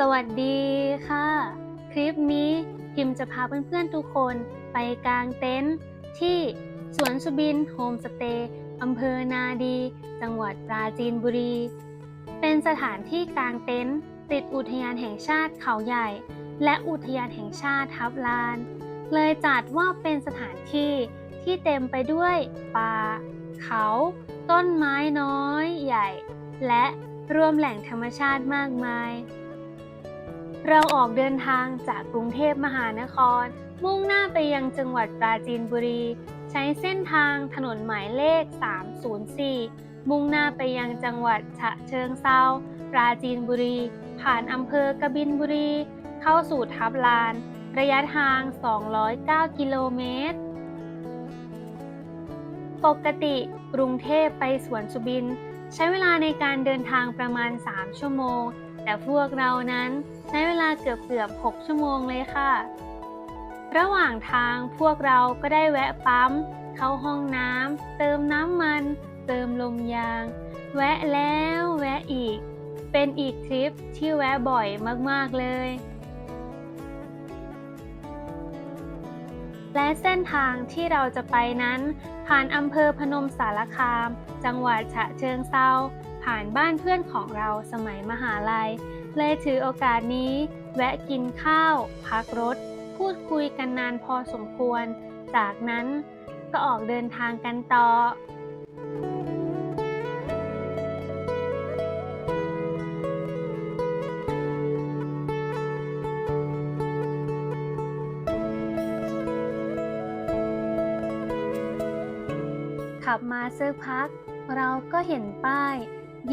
สวัสดีค่ะ คลิปนี้พิมจะพาเพื่อนๆทุกคนไปกางเต็นท์ที่สวนสุบินโฮมสเตย์อำเภอนาดี จังหวัดปราจีนบุรี เป็นสถานที่กางเต็นท์ติดอุทยานแห่งชาติเขาใหญ่ และอุทยานแห่งชาติทับลาน เลยจัดว่าเป็นสถานที่ที่เต็มไปด้วยป่า เขา ต้นไม้น้อยใหญ่ และรวมแหล่งธรรมชาติมากมาย เราออกเดินทางจากกรุงเทพมหานคร มุ่งหน้าไปยังจังหวัดปราจีนบุรี ใช้เส้นทางถนนหมายเลข 304 มุ่งหน้าไปยังจังหวัดฉะเชิงเซาปราจีนบุรี ผ่านอำเภอกบินบุรี เข้าสู่ทับลาน ระยะทาง 209 กิโลเมตร ปกติกรุงเทพไปสวนสุบิน ใช้เวลาในการเดินทางประมาณ 3 ชั่วโมง แต่พวกเรานั้นใช้เวลาเกือบเกือบ6ชั่วโมงเลยค่ะ ระหว่างทางพวกเราก็ได้แวะปั๊ม เข้าห้องน้ำเติมน้ำมัน เติมลมยาง แวะแล้วแวะอีก เป็นอีกทริปที่แวะบ่อยมากๆเลยและเส้นทางที่เราจะไปนั้น ผ่านอำเภอพนมสารคาม จังหวัดฉะเชิงเซา ผ่านบ้านเพื่อนของเราสมัยมหาลัย เลยถือโอกาสนี้ แวะกินข้าว พักรถ พูดคุยกันนานพอสมควร จากนั้นก็ออกเดินทางกันต่อขับมาสักพัก เราก็เห็นป้าย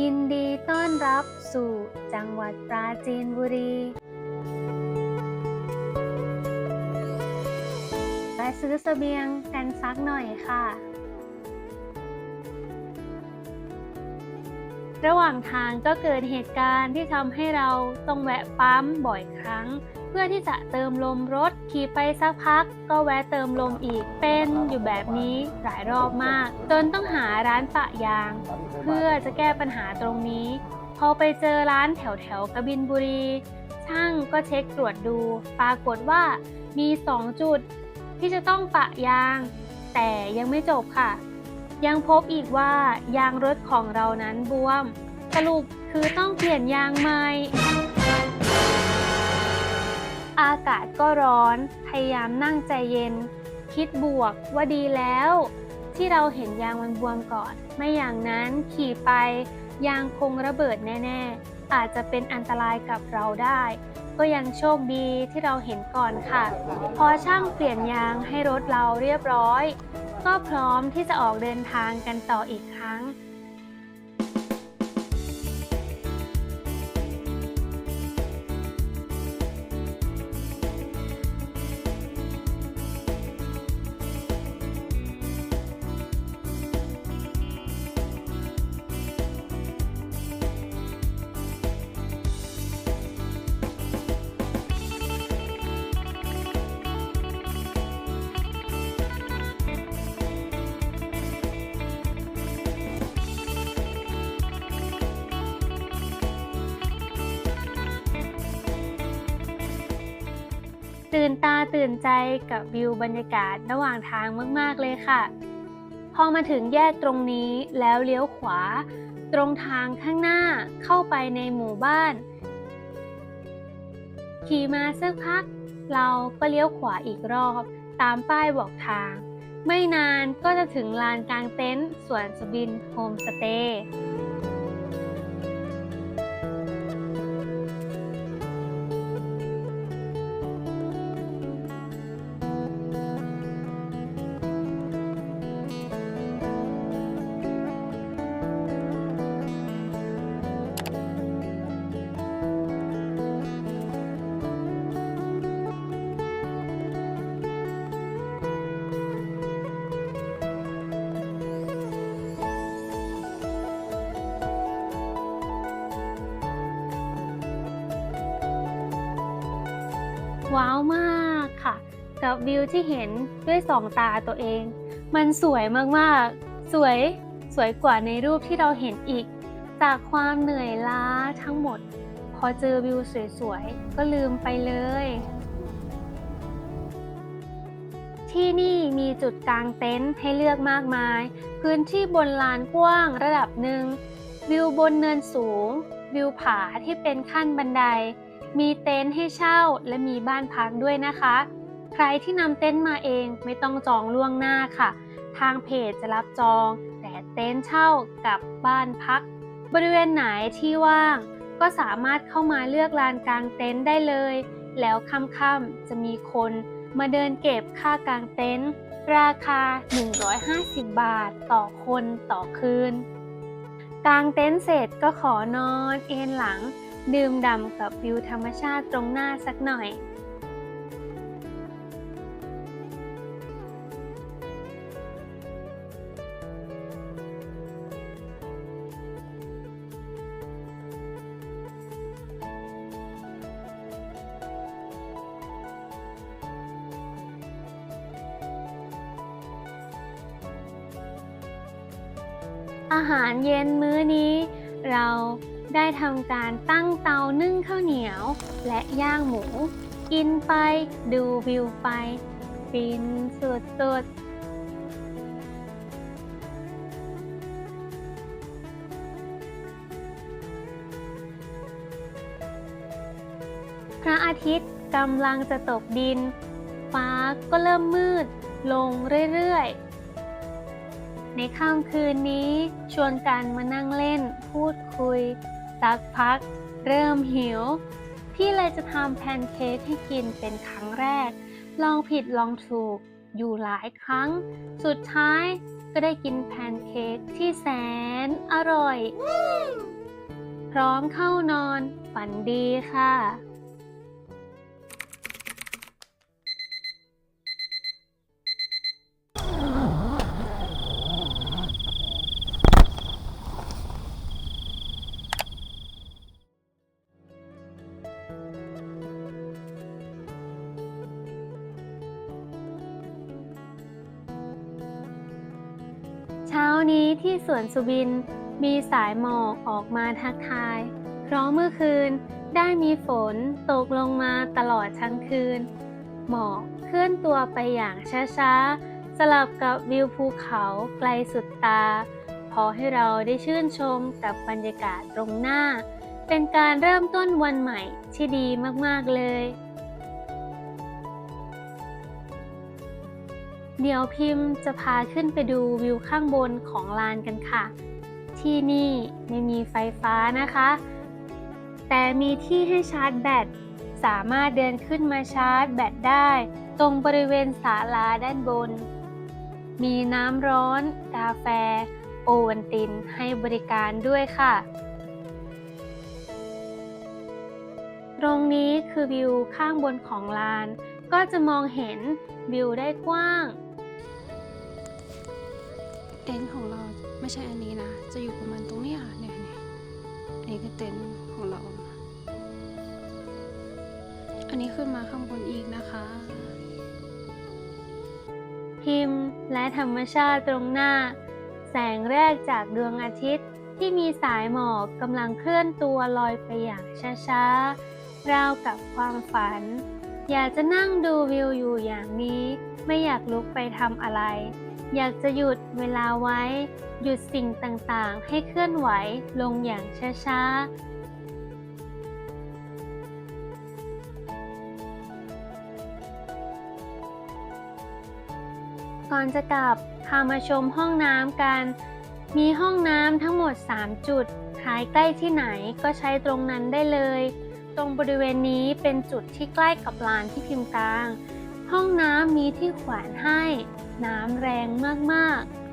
ยินดีต้อนรับสู่จังหวัดปราจีนบุรีแวะซื้อเสบียงกันสักหน่อยค่ะ ระหว่างทางก็เกิดเหตุการณ์ที่ทำให้เราต้องแวะปั๊มบ่อยครั้ง พื่อที่จะเติมลมรถ ขี่ไปสักพัก ก็แวะเติมลมอีก เป็นอยู่แบบนี้หลายรอบมาก จนต้องหาร้านปะยาง เพื่อจะแก้ปัญหาตรงนี้ พอไปเจอร้านแถวแถวกบินบุรี ช่างก็เช็คตรวจดู ปรากฏว่ามี 2 จุดที่จะต้องปะยาง แต่ยังไม่จบค่ะ ยังพบอีกว่ายางรถของเรานั้นบวม สรุปคือต้องเปลี่ยนยางใหม่ อากาศก็ร้อน พยายามนั่งใจเย็น คิดบวกว่าดีแล้ว ที่เราเห็นยางมันบวมก่อน ไม่อย่างนั้นขี่ไป ยางคงระเบิดแน่ ๆ อาจจะเป็นอันตรายกับเราได้ ก็ยังโชคดีที่เราเห็นก่อนค่ะ พอช่างเปลี่ยนยางให้รถเราเรียบร้อย ก็พร้อมที่จะออกเดินทางกันต่ออีกครั้ง ตื่นตาตื่นใจกับวิวบรรยากาศระหว่างทางมาก ๆ เลยค่ะ พอมาถึงแยกตรงนี้แล้วเลี้ยวขวา ตรงทางข้างหน้าเข้าไปในหมู่บ้าน ขี่มาสักพัก เราก็เลี้ยวขวาอีกรอบ ตามป้ายบอกทาง ไม่นานก็จะถึงลานกลางเต็นท์สวนสบินโฮมสเตย์ ว้าวมากค่ะ กับวิวที่เห็นด้วยสองตาตัวเอง มันสวยมากๆ สวยสวยกว่าในรูปที่เราเห็นอีก จากความเหนื่อยล้าทั้งหมด พอเจอวิวสวยๆ ก็ลืมไปเลย ที่นี่มีจุดกางเต็นท์ให้เลือกมากมาย พื้นที่บนลานกว้างระดับหนึ่ง วิวบนเนินสูง วิวผาที่เป็นขั้นบันได มีเต็นท์ให้เช่าและมีบ้านพักด้วยนะคะ ใครที่นำเต็นท์มาเองไม่ต้องจองล่วงหน้าค่ะ ทางเพจจะรับจอง แต่เต็นท์เช่ากับบ้านพัก บริเวณไหนที่ว่าง ก็สามารถเข้ามาเลือกลานกลางเต็นท์ได้เลย แล้วค่ำๆจะมีคนมาเดินเก็บค่ากลางเต็นท์ราคา 150 บาทต่อคนต่อคืน กลางเต็นท์เสร็จก็ขอนอนเอนหลัง ดื่มด่ำกับวิวธรรมชาติตรงหน้าสักหน่อย อาหารเย็นมื้อนี้เรา ได้ทำการตั้งเตานึ่งข้าวเหนียว และย่างหมู กินไปดูวิวไปฟินสุดๆพระอาทิตย์กำลังจะตกดิน ฟ้าก็เริ่มมืด ลงเรื่อยๆ ในค่ำคืนนี้ชวนกันมานั่งเล่นพูดคุย สักพัก เริ่มหิว พี่เลยจะทำแพนเค้กให้กินเป็นครั้งแรก ลองผิดลองถูกอยู่หลายครั้ง สุดท้ายก็ได้กินแพนเค้กที่แสนอร่อย พร้อมเข้านอนฝันดีค่ะ ที่สวนสุบิน มีสายหมอกออกมาทักทาย เพราะเมื่อคืนได้มีฝนตกลงมาตลอดทั้งคืน หมอกเคลื่อนตัวไปอย่างช้าๆ สลับกับวิวภูเขาไกลสุดตา พอให้เราได้ชื่นชมกับบรรยากาศตรงหน้า เป็นการเริ่มต้นวันใหม่ที่ดีมากๆเลย เดี๋ยวพิมพ์จะพาขึ้นไปดูวิวข้างบนของลานกันค่ะ ที่นี่ไม่มีไฟฟ้านะคะ แต่มีที่ให้ชาร์จแบต สามารถเดินขึ้นมาชาร์จแบตได้ ตรงบริเวณศาลาด้านบน มีน้ำร้อน กาแฟ โอวัลตินให้บริการด้วยค่ะ ตรงนี้คือวิวข้างบนของลานก็จะมองเห็นวิวได้กว้าง เต็นท์ของเราไม่ใช่อันนี้นะ จะอยู่ประมาณตรงนี้ค่ะเนี่ยเนี่ยอันนี้คือเต็นท์ของเรา อันนี้ขึ้นมาข้างบนอีกนะคะพิมพ์และธรรมชาติตรงหน้า แสงแรกจากดวงอาทิตย์ที่มีสายหมอกกำลังเคลื่อนตัวลอยไปอย่างช้าๆ ราวกับความฝัน อยากจะนั่งดูวิวอยู่อย่างนี้ ไม่อยากลุกไปทำอะไร อยากจะหยุดเวลาไว้ หยุดสิ่งต่างๆ ให้เคลื่อนไหวลงอย่างช้าๆก่อนจะกลับพามาชมห้องน้ำกัน มีห้องน้ำทั้งหมด 3 จุดใครใกล้ที่ไหนก็ใช้ตรงนั้นได้เลย ตรงบริเวณนี้เป็นจุดที่ใกล้กับลานที่พิมพ์กลาง ห้องน้ำมีที่แขวนให้ น้ำแรงมาก ๆ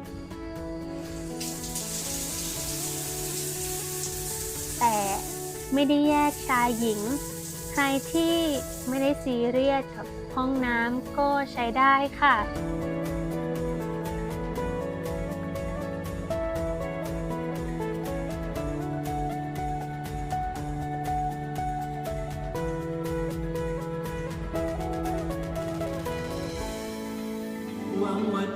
แต่ไม่ได้แยกชายหญิง ใครที่ไม่ได้ซีเรียสกับห้องน้ำก็ใช้ได้ค่ะ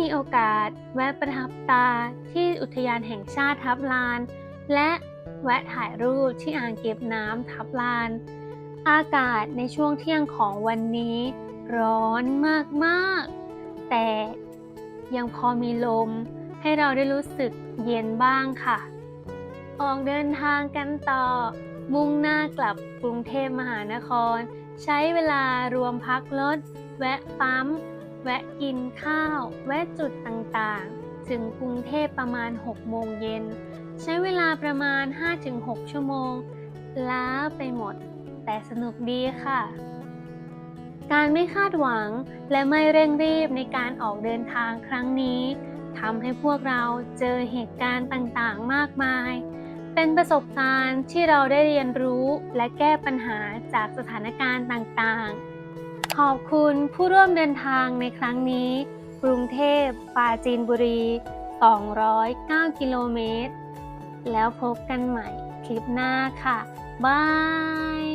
มีโอกาส แวะประทับตาที่อุทยานแห่งชาติทับลาน และแวะถ่ายรูปที่อ่างเก็บน้ำทับลาน อากาศในช่วงเที่ยงของวันนี้ ร้อนมากๆ แต่ยังพอมีลม ให้เราได้รู้สึกเย็นบ้างค่ะ ออกเดินทางกันต่อ มุ่งหน้ากลับกรุงเทพมหานคร ใช้เวลารวมพักรถ แวะปั๊ม แวะกินข้าว แวะจุดต่างๆ ถึงกรุงเทพประมาณ 6 โมงเย็น ใช้เวลาประมาณ 5-6 ชั่วโมง ล้าไปหมด แต่สนุกดีค่ะ การไม่คาดหวังและไม่เร่งรีบในการออกเดินทางครั้งนี้ทำให้พวกเราเจอเหตุการณ์ต่างๆ มากมาย เป็นประสบการณ์ที่เราได้เรียนรู้และแก้ปัญหาจากสถานการณ์ต่างๆ ขอบคุณผู้ร่วมเดินทางในครั้งนี้ กรุงเทพปราจีนบุรี 209 กิโลเมตร แล้วพบกันใหม่คลิปหน้าค่ะ บาย